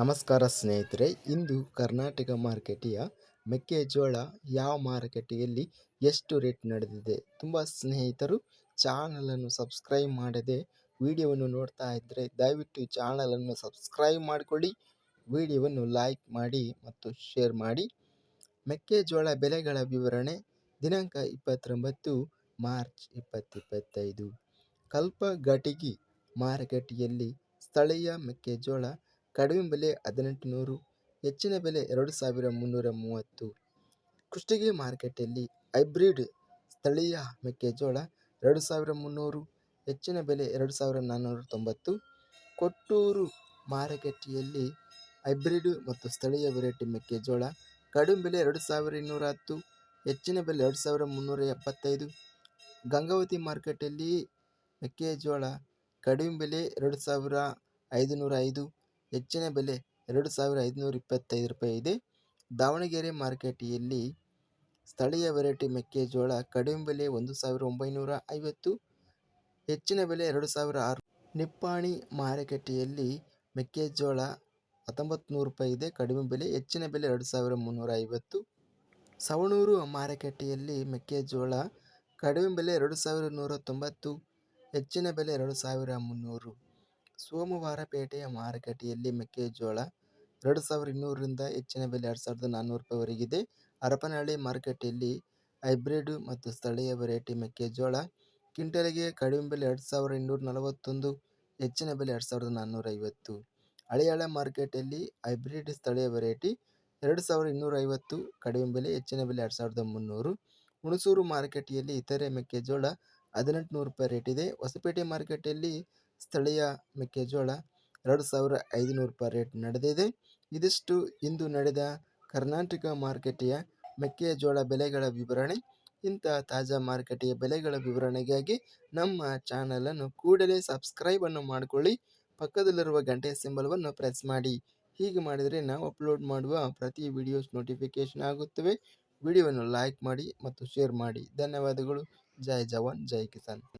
ನಮಸ್ಕಾರ ಸ್ನೇಹಿತರೆ, ಇಂದು ಕರ್ನಾಟಕ ಮಾರುಕಟ್ಟೆಯ ಮೆಕ್ಕೆಜೋಳ ಯಾವ ಮಾರುಕಟ್ಟೆಯಲ್ಲಿ ಎಷ್ಟು ರೇಟ್ ನಡೆದಿದೆ? ತುಂಬ ಸ್ನೇಹಿತರು ಚಾನಲನ್ನು ಸಬ್ಸ್ಕ್ರೈಬ್ ಮಾಡದೆ ವಿಡಿಯೋವನ್ನು ನೋಡ್ತಾ ಇದ್ದರೆ ದಯವಿಟ್ಟು ಚಾನಲನ್ನು ಸಬ್ಸ್ಕ್ರೈಬ್ ಮಾಡಿಕೊಳ್ಳಿ, ವಿಡಿಯೋವನ್ನು ಲೈಕ್ ಮಾಡಿ ಮತ್ತು ಶೇರ್ ಮಾಡಿ. ಮೆಕ್ಕೆಜೋಳ ಬೆಲೆಗಳ ವಿವರಣೆ ದಿನಾಂಕ ಇಪ್ಪತ್ತೊಂಬತ್ತು, ಮಾರ್ಚ್ ಇಪ್ಪತ್ತಿಪ್ಪತ್ತೈದು ಕಲ್ಪಘಟಗಿ ಮಾರುಕಟ್ಟೆಯಲ್ಲಿ ಸ್ಥಳೀಯ ಮೆಕ್ಕೆಜೋಳ ಕಡಿಮೆ ಬೆಲೆ ಹದಿನೆಂಟು ನೂರು ಹೆಚ್ಚಿನ ಬೆಲೆ ಎರಡು ಸಾವಿರ ಮುನ್ನೂರ ಮೂವತ್ತು. ಕುಷ್ಟಗಿ ಮಾರುಕಟ್ಟೆಯಲ್ಲಿ ಹೈಬ್ರಿಡ್ ಸ್ಥಳೀಯ ಮೆಕ್ಕೆಜೋಳ ಎರಡು ಸಾವಿರ ಮುನ್ನೂರು, ಹೆಚ್ಚಿನ ಬೆಲೆ ಎರಡು ಸಾವಿರ ನಾನ್ನೂರ ತೊಂಬತ್ತು ಕೊಟ್ಟೂರು ಮಾರುಕಟ್ಟೆಯಲ್ಲಿ ಹೈಬ್ರಿಡ್ ಮತ್ತು ಸ್ಥಳೀಯ ವೆರೈಟಿ ಮೆಕ್ಕೆಜೋಳ ಕಡಿಮೆ ಬೆಲೆ ಎರಡು ಸಾವಿರ ಇನ್ನೂರ ಹತ್ತು ಹೆಚ್ಚಿನ ಬೆಲೆ ಎರಡು ಸಾವಿರ ಮುನ್ನೂರ ಎಪ್ಪತ್ತೈದು ಗಂಗಾವತಿ ಮಾರುಕಟ್ಟೆಯಲ್ಲಿ ಮೆಕ್ಕೆಜೋಳ ಕಡಿಮೆ ಬೆಲೆ ಎರಡು ಸಾವಿರ ಐದುನೂರ ಐದು ಹೆಚ್ಚಿನ ಬೆಲೆ ಎರಡು ಸಾವಿರ ಐದುನೂರ ಇಪ್ಪತ್ತೈದು ರೂಪಾಯಿ ಇದೆ. ದಾವಣಗೆರೆ ಮಾರುಕಟ್ಟೆಯಲ್ಲಿ ಸ್ಥಳೀಯ ವೆರೈಟಿ ಮೆಕ್ಕೆಜೋಳ ಕಡಿಮೆ ಬೆಲೆ ಒಂದು ಸಾವಿರ ಒಂಬೈನೂರ ಐವತ್ತು, ಹೆಚ್ಚಿನ ಬೆಲೆ ಎರಡು ಸಾವಿರ ಆರು ನಿಪ್ಪಾಣಿ ಮಾರುಕಟ್ಟೆಯಲ್ಲಿ ಮೆಕ್ಕೆಜೋಳ ಹತ್ತೊಂಬತ್ತು ನೂರು ರೂಪಾಯಿ ಇದೆ. ಕಡಿಮೆ ಬೆಲೆ ಹೆಚ್ಚಿನ ಬೆಲೆ ಎರಡು ಸಾವಿರ ಮುನ್ನೂರ ಐವತ್ತು. ಸವಣೂರು ಮಾರುಕಟ್ಟೆಯಲ್ಲಿ ಮೆಕ್ಕೆಜೋಳ ಕಡಿಮೆ ಬೆಲೆ ಎರಡು ಸಾವಿರ ನೂರ ತೊಂಬತ್ತು, ಹೆಚ್ಚಿನ ಬೆಲೆ ಎರಡು ಸಾವಿರ ಮುನ್ನೂರು. ಸೋಮವಾರಪೇಟೆಯ ಮಾರುಕಟ್ಟೆಯಲ್ಲಿ ಮೆಕ್ಕೆಜೋಳ ಎರಡು ಸಾವಿರದ ಇನ್ನೂರರಿಂದ ಹೆಚ್ಚಿನ ಬೆಲೆ ಎರಡು ಸಾವಿರದ ನಾನ್ನೂರು ರೂಪಾಯಿವರೆಗಿದೆ ಹರಪನಹಳ್ಳಿ ಮಾರುಕಟ್ಟೆಯಲ್ಲಿ ಹೈಬ್ರಿಡ್ ಮತ್ತು ಸ್ಥಳೀಯ ವೆರೈಟಿ ಮೆಕ್ಕೆಜೋಳ ಕ್ವಿಂಟಲ್ಗೆ ಕಡಿಮೆ ಬೆಲೆ ಎರಡು ಸಾವಿರ ಇನ್ನೂರ ನಲವತ್ತೊಂದು, ಹೆಚ್ಚಿನ ಬೆಲೆ ಎರಡು ಸಾವಿರದ ನಾನ್ನೂರ ಐವತ್ತು. ಹಳಿಯಾಳ ಮಾರುಕಟ್ಟೆಯಲ್ಲಿ ಹೈಬ್ರಿಡ್ ಸ್ಥಳೀಯ ವೆರೈಟಿ ಎರಡು ಸಾವಿರದ ಇನ್ನೂರ ಐವತ್ತು, ಕಡಿಮೆ ಬೆಲೆ, ಹೆಚ್ಚಿನ ಬೆಲೆ ಎರಡು ಸಾವಿರದ ಮುನ್ನೂರು. ಹುಣಸೂರು ಮಾರುಕಟ್ಟೆಯಲ್ಲಿ ಇತರೆ ಮೆಕ್ಕೆಜೋಳ ಹದಿನೆಂಟು ನೂರು ರೂಪಾಯಿ ರೇಟ್ ಇದೆ. ಹೊಸಪೇಟೆ ಮಾರುಕಟ್ಟೆಯಲ್ಲಿ ಸ್ಥಳೀಯ ಮೆಕ್ಕೆಜೋಳ ಎರಡು ಸಾವಿರ ಐದುನೂರು ರೂಪಾಯಿ ರೇಟ್ ನಡೆದಿದೆ. ಇದಿಷ್ಟು ಇಂದು ನಡೆದ ಕರ್ನಾಟಕ ಮಾರುಕಟ್ಟೆಯ ಮೆಕ್ಕೆಜೋಳ ಬೆಲೆಗಳ ವಿವರಣೆ. ಇಂಥ ತಾಜಾ ಮಾರುಕಟ್ಟೆಯ ಬೆಲೆಗಳ ವಿವರಣೆಗಾಗಿ ನಮ್ಮ ಚಾನಲನ್ನು ಕೂಡಲೇ ಸಬ್ಸ್ಕ್ರೈಬನ್ನು ಮಾಡಿಕೊಳ್ಳಿ. ಪಕ್ಕದಲ್ಲಿರುವ ಗಂಟೆ ಸಿಂಬಲವನ್ನು ಪ್ರೆಸ್ ಮಾಡಿ. ಹೀಗೆ ಮಾಡಿದರೆ ನಾವು ಅಪ್ಲೋಡ್ ಮಾಡುವ ಪ್ರತಿ ವಿಡಿಯೋಸ್ ನೋಟಿಫಿಕೇಶನ್ ಆಗುತ್ತವೆ. ವಿಡಿಯೋವನ್ನು ಲೈಕ್ ಮಾಡಿ ಮತ್ತು ಶೇರ್ ಮಾಡಿ. ಧನ್ಯವಾದಗಳು. ಜೈ ಜವಾನ್, ಜೈ ಕಿಸಾನ್.